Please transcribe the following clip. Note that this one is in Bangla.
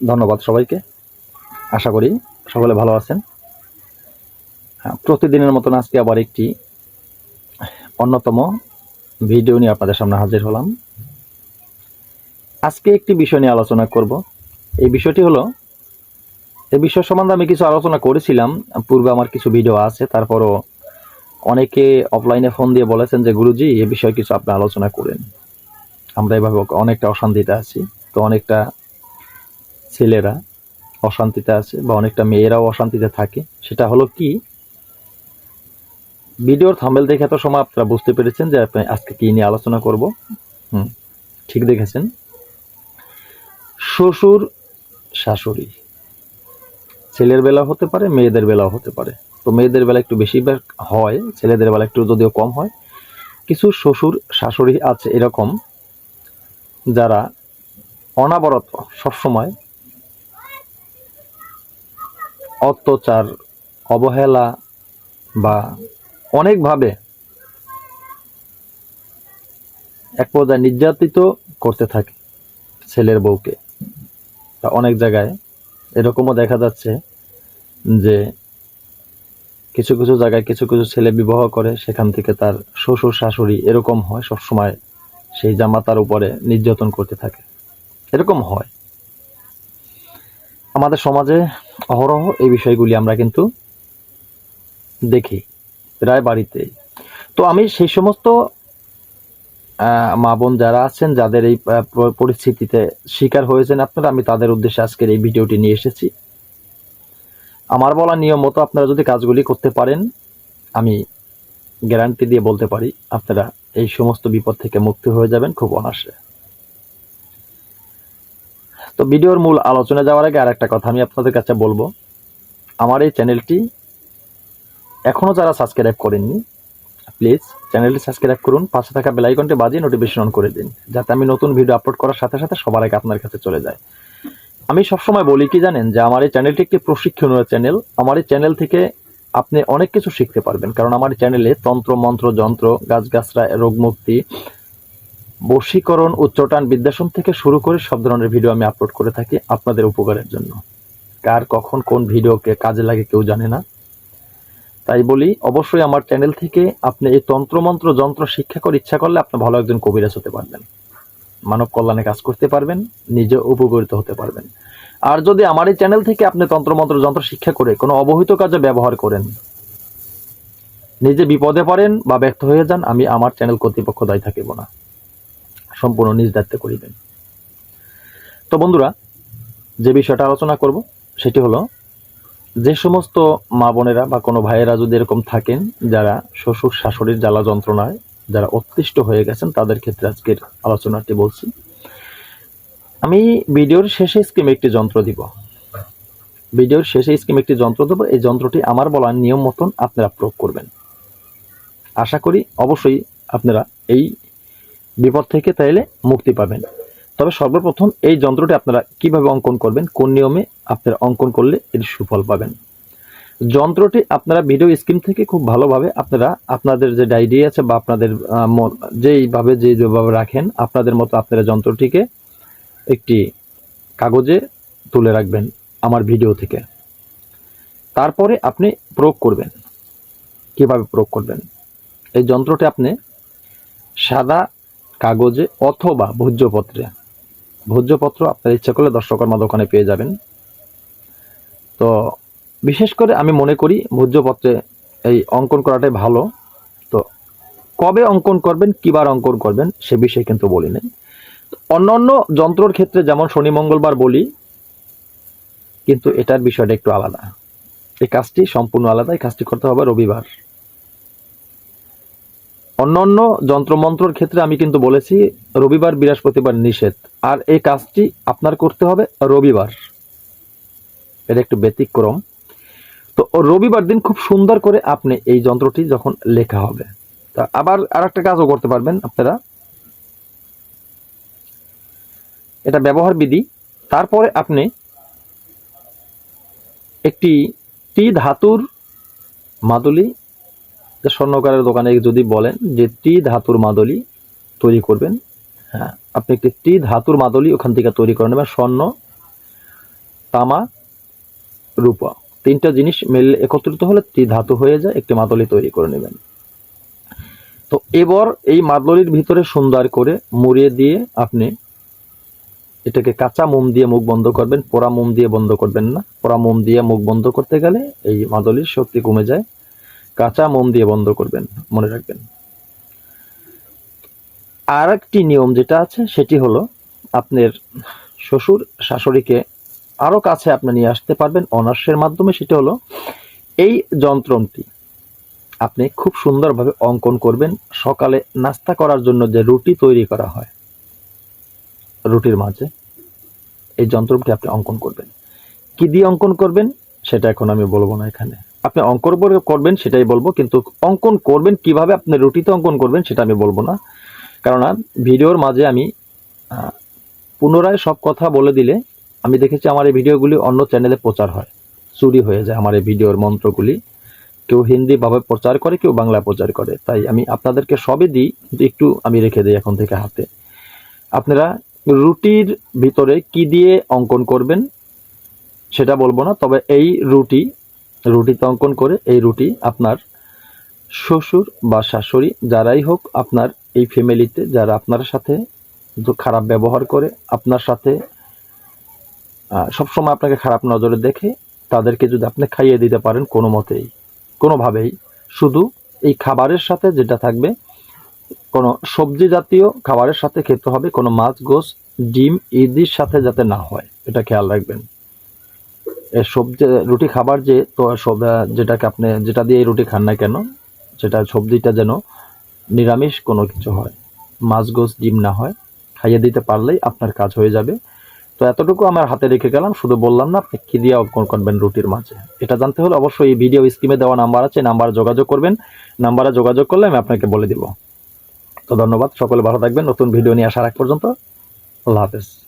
ধন্যবাদ সবাইকে। আশা করি সকলে ভালো আছেন। হ্যাঁ, প্রতিদিনের মতন আজকে আবার একটি অন্যতম ভিডিও নিয়ে আপনাদের সামনে হাজির হলাম। আজকে একটি বিষয় নিয়ে আলোচনা করব। এই বিষয়টি হলো এই বিষয় সম্বন্ধে আমি কিছু আলোচনা করেছিলাম। পূর্বে আমার কিছু ভিডিও আছে তারপরও অনেকে অফলাইনে ফোন দিয়ে বলেছেন যে গুরুজি এ বিষয়ে কিছু আপনি আলোচনা করেন। আমরা এভাবে অনেকটা অশান্তিতে আছি। তো অনেকটা ছেলেরা অশান্তিতে আছে বা অনেকটা মেয়েরাও অশান্তিতে থাকে, সেটা হলো কি? ভিডিওর থাম্বেল দেখে এত সময় আপনারা বুঝতে পেরেছেন যে আপনি আজকে কি নিয়ে আলোচনা করব। হুম, ঠিক দেখেছেন? শ্বশুর, শাশুড়ি। ছেলের বেলা হতে পারে, মেয়েদের বেলাও হতে পারে। তো মেয়েদের বেলা একটু বেশি বার হয়, ছেলেদের বেলা একটু যদিও কম হয়। কিছু শ্বশুর, শাশুড়ি আছে এরকম যারা অনাবরত সবসময় অত্যাচার, অবহেলা বা অনেকভাবে এক পর্যায়ে নির্যাতিত করতে থাকে ছেলের বউকে। তা অনেক জায়গায় এরকমও দেখা যাচ্ছে যে কিছু কিছু জায়গায় কিছু কিছু ছেলে বিবাহ করে, সেখান থেকে তার শ্বশুর, শাশুড়ি এরকম হয় সবসময় সেই জামাতার উপরে নির্যাতন করতে থাকে। এরকম হয়। আমাদের সমাজে অহরহ এই বিষয়গুলি আমরা কিন্তু দেখি প্রায় বাড়িতে। তো আমি সেই সমস্ত মা বোন যারা আছেন, যাদের এই পরিস্থিতিতে শিকার হয়েছেন আপনারা, আমি তাদের উদ্দেশ্যে আজকের এই ভিডিওটি নিয়ে এসেছি। আমার বলা নিয়ম মতো আপনারা যদি কাজগুলি করতে পারেন, আমি গ্যারান্টি দিয়ে বলতে পারি, আপনারা এই সমস্ত বিপদ থেকে মুক্তি হয়ে যাবেন খুব অনাসে তো ভিডিওর মূল আলোচনা যাওয়ার আগে আর একটা কথা আমি আপনাদের কাছে বলব। আমার এই চ্যানেলটি এখনও যারা সাবস্ক্রাইব করেননি, প্লিজ চ্যানেলটি সাবস্ক্রাইব করুন, পাশে থাকা বেল আইকনটি বাজিয়ে নোটিফিকেশন অন করে দিন, যাতে আমি নতুন ভিডিও আপলোড করার সাথে সাথে সবার আগে আপনার কাছে চলে যায়। আমি সবসময় বলি কি জানেন, যে আমার এই চ্যানেলটি একটি প্রশিক্ষণীয় চ্যানেল। আমার এই চ্যানেল থেকে আপনি অনেক কিছু শিখতে পারবেন, কারণ আমার চ্যানেলে তন্ত্র, মন্ত্র, যন্ত্র গাছগাছরা রোগমুক্তি বশীকরণ উচ্চটান বিদ্যাসন থেকে শুরু করে সব ধরনের ভিডিও আমি আপলোড করে থাকি আপনাদের উপকারের জন্য। কার কখন কোন ভিডিওকে কাজে লাগে কেউ জানে না। তাই বলি, অবশ্যই আমার চ্যানেল থেকে আপনি এই তন্ত্রমন্ত্র, যন্ত্র শিক্ষা করে ইচ্ছা করলে আপনি ভালো একজন কবিরাজ হতে পারবেন। মানব কল্যাণে কাজ করতে পারবেন নিজে উপকৃত হতে পারবেন। আর যদি আমার এই চ্যানেল থেকে আপনি তন্ত্রমন্ত্র, যন্ত্র শিক্ষা করে কোনো অবহিত কাজে ব্যবহার করেন, নিজে বিপদে পড়েন বা ব্যর্থ হয়ে যান, আমি আমার চ্যানেল কর্তৃপক্ষ দায়ী থাকিব না। সম্পূর্ণ নিজ দায়িত্বে করিবেন। তো বন্ধুরা, যে বিষয়টা আলোচনা করব, সেটি হলো, যে সমস্ত মা বোনেরা বা কোনো ভাইয়েরা যদি এরকম থাকেন, যারা শ্বশুর শাশুড়ির জ্বালা যন্ত্রণায়, যারা অতিষ্ঠ হয়ে গেছেন, তাদের ক্ষেত্রে আজকের আলোচনাটি বলছি। আমি ভিডিওর শেষে স্কিমে একটি যন্ত্র দিব। ভিডিওর শেষে স্কিমে একটি যন্ত্র দেবো। এই যন্ত্রটি আমার বলার নিয়ম মতন আপনারা প্রয়োগ করবেন। আশা করি অবশ্যই আপনারা এই বিপদ থেকে তাইলে মুক্তি পাবেন। তবে সর্বপ্রথম এই যন্ত্রটি আপনারা কীভাবে অঙ্কন করবেন, কোন নিয়মে আপনারা অঙ্কন করলে এর সুফল পাবেন। যন্ত্রটি আপনারা ভিডিও স্ক্রিন থেকে খুব ভালোভাবে আপনারা আপনাদের যে ডায়েরি আছে বা আপনাদের যেইভাবে যে যেভাবে রাখেন, আপনাদের মতো আপনারা যন্ত্রটিকে একটি কাগজে তুলে রাখবেন আমার ভিডিও থেকে। তারপরে আপনি প্রয়োগ করবেন। কীভাবে প্রয়োগ করবেন? এই যন্ত্রটি আপনি সাদা কাগজে অথবা ভোজ্যপত্রে। ভোজ্যপত্র আপনার ইচ্ছা করলে দর্শকর্মা দোকানে পেয়ে যাবেন। তো বিশেষ করে আমি মনে করি ভোজ্যপত্রে এই অঙ্কন করাটাই ভালো। তো কবে অঙ্কন করবেন, কিবার অঙ্কন করবেন, সে বিষয়ে কিন্তু বলি নাই। অন্যান্য যন্ত্রর ক্ষেত্রে যেমন শনি, মঙ্গলবার বলি, কিন্তু এটার বিষয়টা একটু আলাদা। এই কাজটি সম্পূর্ণ আলাদা, এই কাজটি করতে হবে রবিবার। অন্যান্য যন্ত্রমন্ত্রর ক্ষেত্রে আমি কিন্তু বলেছি, রবিবার বৃহস্পতিবার নিষেধ। আর এই কাজটি আপনার করতে হবে রবিবার। এটা একটু ব্যতিক্রম। তো রবিবার দিন খুব সুন্দর করে আপনি এই যন্ত্রটি যখন লেখা হবে, তা আবার আর একটা কাজও করতে পারবেন আপনারা। এটা ব্যবহার বিধি। তারপরে আপনি একটি টি ধাতুর মাদুলি স্বর্ণকারের দোকানে যদি বলেন যে টি ধাতুর মাদলি তৈরি করবেন হ্যাঁ আপনি একটি টি ধাতুর মাদলি ওখান থেকে তৈরি করে নেবেন, স্বর্ণ, তামা, রূপা। তিনটা জিনিস মিললে একত্রিত হলে টি ধাতু হয়ে যায়, একটি মাদলি তৈরি করে নেবেন। তো এবার এই মাদলির ভিতরে সুন্দর করে মুড়িয়ে দিয়ে আপনি এটাকে কাঁচা মোম দিয়ে মুখ বন্ধ করবেন, পোড়া মোম দিয়ে বন্ধ করবেন না। পোড়া মোম দিয়ে মুখ বন্ধ করতে গেলে এই মাদলির শক্তি কমে যায়। কাঁচা মোম দিয়ে বন্ধ করবেন, মনে রাখবেন। আর একটি নিয়ম যেটা আছে, সেটি হলো আপনার শ্বশুর শাশুড়িকে আরও কাছে আপনি নিয়ে আসতে পারবেন অনার্সের মাধ্যমে, সেটা হলো এই যন্ত্রটি আপনি খুব সুন্দরভাবে অঙ্কন করবেন। সকালে নাস্তা করার জন্য যে রুটি তৈরি করা হয়, রুটির মাঝে, এই যন্ত্রটি আপনি অঙ্কন করবেন। কি দিয়ে অঙ্কন করবেন, সেটা এখন আমি বলব না এখানে। আপনি অঙ্কন করে- করবেন সেটাই বলব, কিন্তু অঙ্কন করবেন কীভাবে, আপনি রুটিতে অঙ্কন করবেন সেটা আমি বলব না। কেননা ভিডিওর মাঝে আমি পুনরায় সব কথা বলে দিলে আমি দেখেছি আমার এই ভিডিওগুলি অন্য চ্যানেলে প্রচার হয়, চুরি হয়ে যায় আমার এই ভিডিওর মন্ত্রগুলি। কেউ হিন্দি ভাবে প্রচার করে, কেউ বাংলা প্রচার করে, তাই আমি আপনাদেরকে সবই দিই, কিন্তু একটু আমি রেখে দিই এখন থেকে হাতে। আপনারা রুটির ভিতরে কি দিয়ে অঙ্কন করবেন সেটা বলব না, তবে এই রুটি রুটিতে অঙ্কন করে এই রুটি আপনার শ্বশুর বা শাশুড়ি, যারাই হোক আপনার এই ফ্যামিলিতে, যারা আপনার সাথে খারাপ ব্যবহার করে, আপনার সাথে সবসময় আপনাকে খারাপ নজরে দেখে, তাদেরকে যদি আপনি খাইয়ে দিতে পারেন কোনো মতেই, কোনোভাবেই। শুধু এই খাবারের সাথে যেটা থাকবে, কোনো সবজি জাতীয় খাবারের সাথে খেতে হবে, কোনো মাছ গোস ডিম ইদির সাথে যাতে না হয়, এটা খেয়াল রাখবেন। সবজি রুটি খাবার যে, তো সব যেটাকে আপনি, যেটা দিয়ে রুটি খান না কেন, সেটা সবজিটা যেন নিরামিষ কোনো কিছু হয়। মাছ গোস ডিম না হয়। খাইয়ে দিতে পারলেই আপনার কাজ হয়ে যাবে। তো এতটুকু আমার হাতে রেখে গেলাম। শুধু বললাম না, আপনি কি দিয়ে অঙ্কন করবেন রুটির মাঝে? এটা জানতে হলে অবশ্যই এই ভিডিও স্ক্রিনে দেওয়া নাম্বার আছে। নাম্বারে যোগাযোগ করবেন। নাম্বারে যোগাযোগ করলে আমি আপনাকে বলে দিব। তো ধন্যবাদ। সকলে ভালো থাকবেন। নতুন ভিডিও নিয়ে আসার আগ পর্যন্ত আল্লাহ হাফেজ।